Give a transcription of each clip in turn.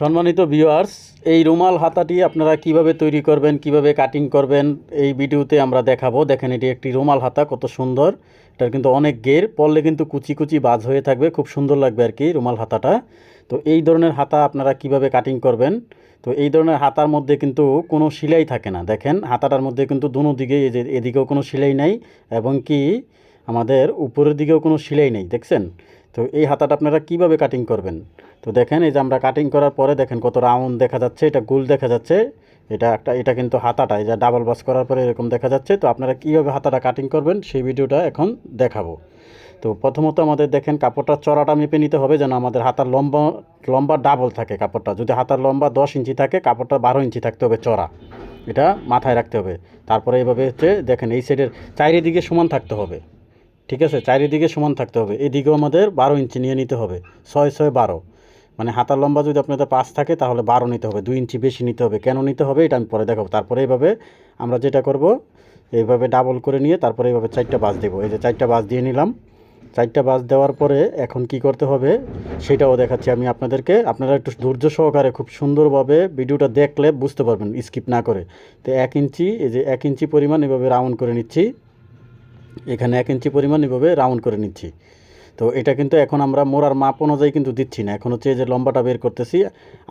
সম্মানিত ভিউয়ার্স এই রুমাল হাতাটি আপনারা কীভাবে তৈরি করবেন, কীভাবে কাটিং করবেন, এই ভিডিওতে আমরা দেখাবো। দেখেন, এটি একটি রুমাল হাতা, কত সুন্দর। এটার কিন্তু অনেক গের, পরলে কিন্তু কুচি কুচি বাজ হয়ে থাকবে, খুব সুন্দর লাগবে আর কি রুমাল হাতাটা। তো এই ধরনের হাতা আপনারা কীভাবে কাটিং করবেন? তো এই ধরনের হাতার মধ্যে কিন্তু কোনো সেলাই থাকে না। দেখেন, হাতাটার মধ্যে কিন্তু দুনো দিকে এদিকেও কোনো সেলাই নাই, এবং কি আমাদের উপরের দিকেও কোনো সেলাই নেই, দেখছেন? তো এই হাতাটা আপনারা কীভাবে কাটিং করবেন? তো দেখেন, এই যে আমরা কাটিং করার পরে দেখেন কত রাউন্ড দেখা যাচ্ছে, এটা গোল দেখা যাচ্ছে। এটা একটা, এটা কিন্তু হাতাটা, এই যে ডাবল বাস করার পরে এরকম দেখা যাচ্ছে। তো আপনারা কীভাবে হাতাটা কাটিং করবেন, সেই ভিডিওটা এখন দেখাবো। তো প্রথমত আমাদের দেখেন কাপড়টা চড়াটা মেপে নিতে হবে যেন আমাদের হাতার লম্বা লম্বা ডাবল থাকে কাপড়টা। যদি হাতার লম্বা দশ ইঞ্চি থাকে, কাপড়টা বারো ইঞ্চি থাকতে হবে চড়া। এটা মাথায় রাখতে হবে। তারপরে এইভাবে হচ্ছে, দেখেন এই সাইডের চারিদিকে সমান থাকতে হবে। ঠিক আছে? চারিদিকে সমান থাকতে হবে। এদিকেও আমাদের বারো ইঞ্চি নিয়ে নিতে হবে। ছয় ছয়, বারো। মানে হাতার লম্বা যদি আপনাদের পাঁচ থাকে, তাহলে বারো নিতে হবে। দুই ইঞ্চি বেশি নিতে হবে। কেন নিতে হবে? এটা আমি পরে দেখাবো। তারপরে এইভাবে আমরা যেটা করব, এইভাবে ডাবল করে নিয়ে তারপরে এইভাবে চারটা বাস দেবো। এই যে চারটা বাস দিয়ে নিলাম। চারটা বাস দেওয়ার পরে এখন কি করতে হবে? সেটাও দেখাচ্ছি আমি আপনাদেরকে। আপনারা একটু ধৈর্য সহকারে খুব সুন্দরভাবে ভিডিওটা দেখলে বুঝতে পারবেন, স্কিপ না করে। তো এক ইঞ্চি, এই যে এক ইঞ্চি পরিমাণ এভাবে রাউন্ড করে নিচ্ছি। এখানে এক ইঞ্চি পরিমাণ এভাবে রাউন্ড করে নিচ্ছি। তো এটা কিন্তু এখন আমরা মোড়ার মাপ অনুযায়ী কিন্তু দিচ্ছি না। এখন হচ্ছে যে লম্বাটা বের করতেছি,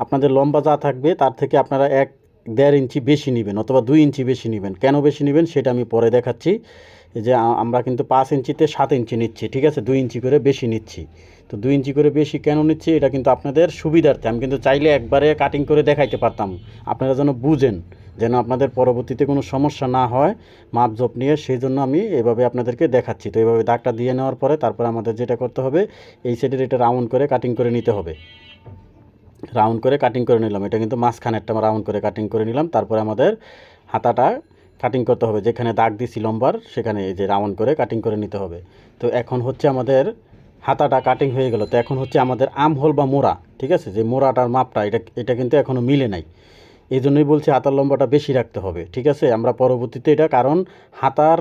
আপনাদের লম্বা যা থাকবে তার থেকে আপনারা এক দেড় ইঞ্চি বেশি নেবেন অথবা দুই ইঞ্চি বেশি নেবেন। কেন বেশি নেবেন সেটা আমি পরে দেখাচ্ছি। যে আমরা কিন্তু পাঁচ ইঞ্চিতে সাত ইঞ্চি নিচ্ছি, ঠিক আছে? দুই ইঞ্চি করে বেশি নিচ্ছি। তো দুই ইঞ্চি করে বেশি কেন নিচ্ছি? এটা কিন্তু আপনাদের সুবিধার্থে। আমি কিন্তু চাইলে একবারে কাটিং করে দেখাইতে পারতাম। আপনারা যেন বুঝেন যেন আপনাদের পরবর্তীতে কোনো সমস্যা না হয় মাপ জোপ নিয়ে সেই জন্য আমি এভাবে আপনাদেরকে দেখাচ্ছি। তো এইভাবে দাগটা দিয়ে নেওয়ার পরে তারপরে আমাদের যেটা করতে হবে, এই সাইডের এটা রাউন্ড করে কাটিং করে নিতে হবে। রাউন্ড করে কাটিং করে নিলাম। এটা কিন্তু মাঝখানেরটা রাউন্ড করে কাটিং করে নিলাম। তারপরে আমাদের হাতাটা কাটিং করতে হবে। যেখানে দাগ দিছি লম্বার সেখানে এই যে রাউন্ড করে কাটিং করে নিতে হবে। তো এখন হচ্ছে আমাদের হাতাটা কাটিং হয়ে গেল। তো এখন হচ্ছে আমাদের আম হোল বা মোড়া, ঠিক আছে? যে মোড়াটার মাপটা, এটা এটা কিন্তু এখনও মিলে নাই। এই জন্যই বলছি হাতার লম্বাটা বেশি রাখতে হবে, ঠিক আছে? আমরা পরবর্তীতে এটা, কারণ হাতার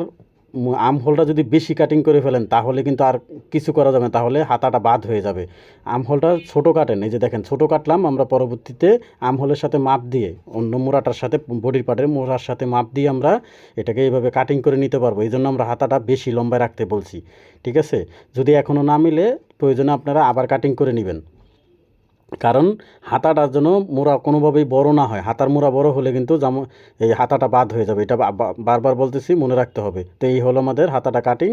আম হোলটা যদি বেশি কাটিং করে ফেলেন, তাহলে কিন্তু আর কিছু করা যাবে না, তাহলে হাতাটা বাদ হয়ে যাবে। আম হোলটা ছোটো কাটেন, এই যে দেখেন, ছোটো কাটলাম, আমরা পরবর্তীতে আম হোলের সাথে মাপ দিয়ে, অন্য মোড়াটার সাথে, বডির পার্টের মোড়ার সাথে মাপ দিয়ে আমরা এটাকে এইভাবে কাটিং করে নিতে পারব। এই জন্য আমরা হাতাটা বেশি লম্বায় রাখতে বলছি, ঠিক আছে? যদি এখনও না মিলে, প্রয়োজনে আপনারা আবার কাটিং করে নেবেন। কারণ হাতাটার যেন মোড়া কোনোভাবেই বড় না হয়। হাতার মোড়া বড় হলে কিন্তু জামা, এই হাতাটা বাদ হয়ে যাবে। এটা বারবার বলতেছি, মনে রাখতে হবে। তো এই হলো আমাদের হাতাটা কাটিং